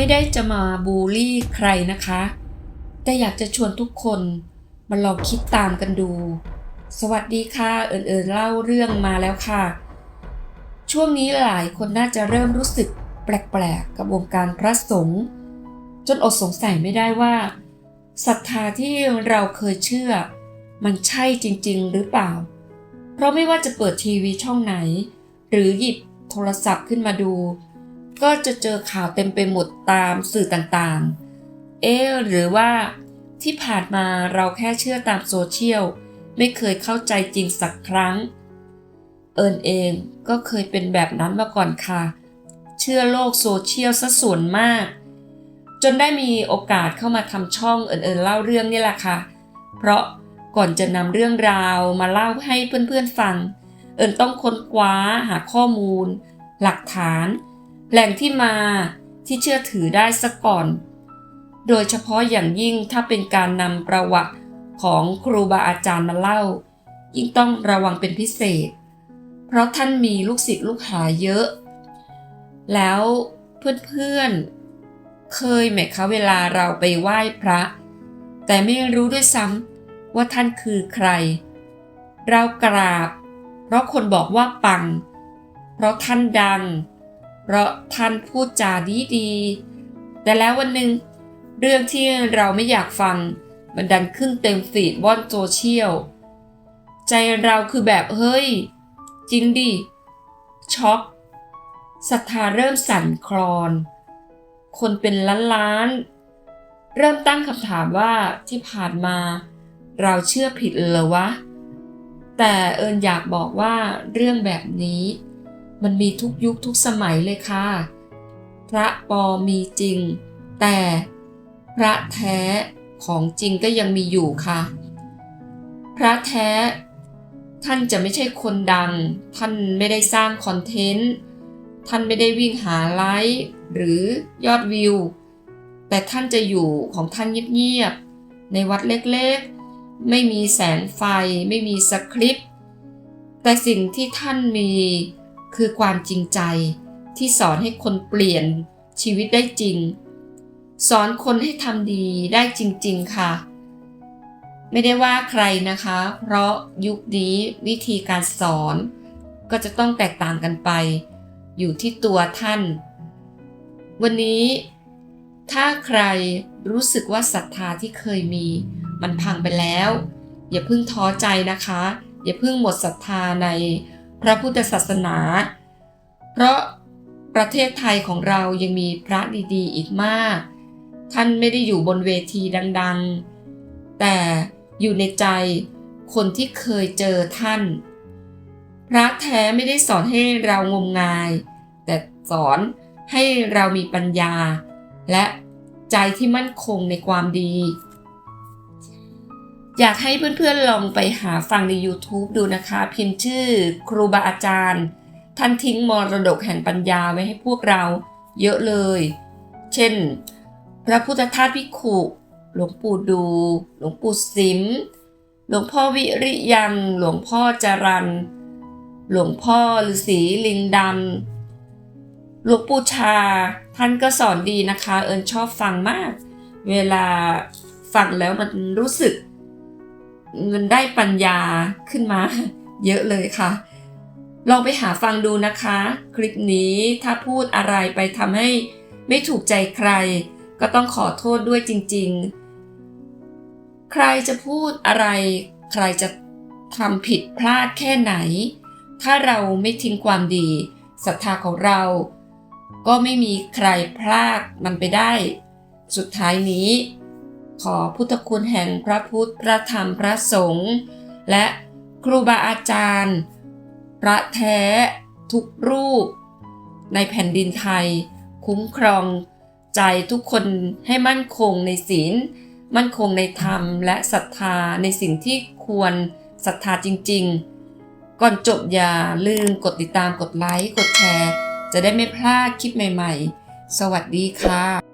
ไม่ได้จะมาบูลลี่ใครนะคะ แต่อยากจะชวนทุกคนมาลองคิดตามกันดู สวัสดีค่ะ เอิญเอิญเล่าเรื่องมาแล้วค่ะ ช่วงนี้หลายคนน่าจะเริ่มรู้สึกแปลกๆกับวงการพระสงฆ์จนอดสงสัยไม่ได้ว่าศรัทธาที่เราเคยเชื่อ มันใช่จริง ๆ หรือเปล่า เพราะไม่ว่าจะเปิดทีวีช่องไหน หรือหยิบโทรศัพท์ขึ้นมาดู ก็จะเจอข่าวเต็มไปหมดตามสื่อต่างๆ เอ๊หรือว่าที่ผ่านมาเราแค่เชื่อตามโซเชียล ไม่เคยเข้าใจจริงสักครั้ง เอิญเองก็เคยเป็นแบบนั้นมาก่อนค่ะ เชื่อโลกโซเชียลซะส่วนมาก จนได้มีโอกาสเข้ามาทำช่องเอิญเอิญเล่าเรื่องนี่แหละค่ะ เพราะก่อนจะนำเรื่องราวมาเล่าให้เพื่อนๆฟัง เอิญต้องค้นคว้าหาข้อมูล หลักฐาน แหล่งที่มาที่เชื่อถือได้ซะก่อน โดยเฉพาะอย่างยิ่งถ้าเป็นการนำประวัติของครูบาอาจารย์มาเล่า ยิ่งต้องระวังเป็นพิเศษ เพราะท่านมีลูกศิษย์ลูกหาเยอะ แล้วเพื่อนๆ เคยไหมคะเวลาเราไปไหว้พระ แต่ไม่รู้ด้วยซ้ำว่าท่านคือใคร เรากราบ เพราะคนบอกว่าปัง เพราะท่านดัง เพราะท่านพูดจาดีดีๆแต่แล้ววันหนึ่งเรื่องที่เราไม่อยากฟังมันดันขึ้นเต็มฟีดว่อนโซเชียลใจเราคือแบบเฮ้ย จริงดิช็อกศรัทธาเริ่มสั่นคลอน คนเป็นล้านล้านๆเริ่มตั้งคำถามว่าที่ผ่านมา เราเชื่อผิดเหรอวะ แต่เอิญอยากบอกว่าเรื่องแบบนี้ มันมีทุกยุคทุกสมัยเลยค่ะ พระปอมมีจริง แต่พระแท้ของจริงก็ยังมีอยู่ค่ะ พระแท้ ท่านจะไม่ใช่คนดัง ท่านไม่ได้สร้างคอนเทนต์ ท่านไม่ได้วิ่งหาไลค์หรือยอดวิว แต่ท่านจะอยู่ของท่านเงียบๆ ในวัดเล็กๆ ไม่มีแสงไฟ ไม่มีสคริปต์ แต่สิ่งที่ท่านมี คือความจริงใจที่สอนให้คนเปลี่ยนชีวิตได้จริง สอนคนให้ทำดีได้จริง ๆ ค่ะ ไม่ได้ว่าใครนะคะ เพราะยุคนี้วิธีการสอนก็จะต้องแตกต่างกันไป อยู่ที่ตัวท่าน วันนี้ ถ้าใครรู้สึกว่าศรัทธาที่เคยมี มันพังไปแล้ว อย่าเพิ่งท้อใจนะคะ อย่าเพิ่งหมดศรัทธาใน พระพุทธศาสนา เพราะประเทศไทยของเรายังมีพระดีๆ อีกมาก ท่านไม่ได้อยู่บนเวทีดังๆ แต่อยู่ในใจคนที่เคยเจอท่าน พระแท้ไม่ได้สอนให้เรางมงาย แต่สอนให้เรามีปัญญา และใจที่มั่นคงในความดี อยากให้เพื่อนๆลองไปหาฟังใน YouTube ดูนะคะ พิมพ์ชื่อครูบาอาจารย์ ท่านทิ้งมรดกแห่งปัญญาไว้ให้พวกเราเยอะเลย เช่น พระพุทธทาสพิขุ หลวงปู่ดู หลวงปู่สิม หลวงพ่อวิริยัง หลวงพ่อจรัน หลวงพ่อฤาษีลิงดำ หลวงปู่ชา ท่านก็สอนดีนะคะ เอิญชอบฟังมาก เวลาฟังแล้วมันรู้สึก มันได้ปัญญาขึ้นมา เยอะเลยค่ะ ลองไปหาฟังดูนะคะ คลิปนี้ถ้าพูดอะไรไปทำให้ไม่ถูกใจใคร ก็ต้องขอโทษด้วยจริง ๆ ใครจะพูดอะไร ใครจะทำผิดพลาดแค่ไหน ถ้าเราไม่ทิ้งความดีศรัทธาของเรา ก็ไม่มีใครพลาดมันไปได้ สุดท้ายนี้ ขอพุทธคุณแห่งพระพุทธ พระธรรม พระสงฆ์ และครูบาอาจารย์ พระแท้ทุกรูป ในแผ่นดินไทย คุ้มครองใจทุกคนให้มั่นคงในศีล มั่นคงในธรรมและศรัทธาในสิ่งที่ควรศรัทธาจริง ๆ ก่อนจบอย่าลืมกดติดตามกดไลค์ กดแชร์ จะได้ไม่พลาดคลิปใหม่ ๆ สวัสดีค่ะ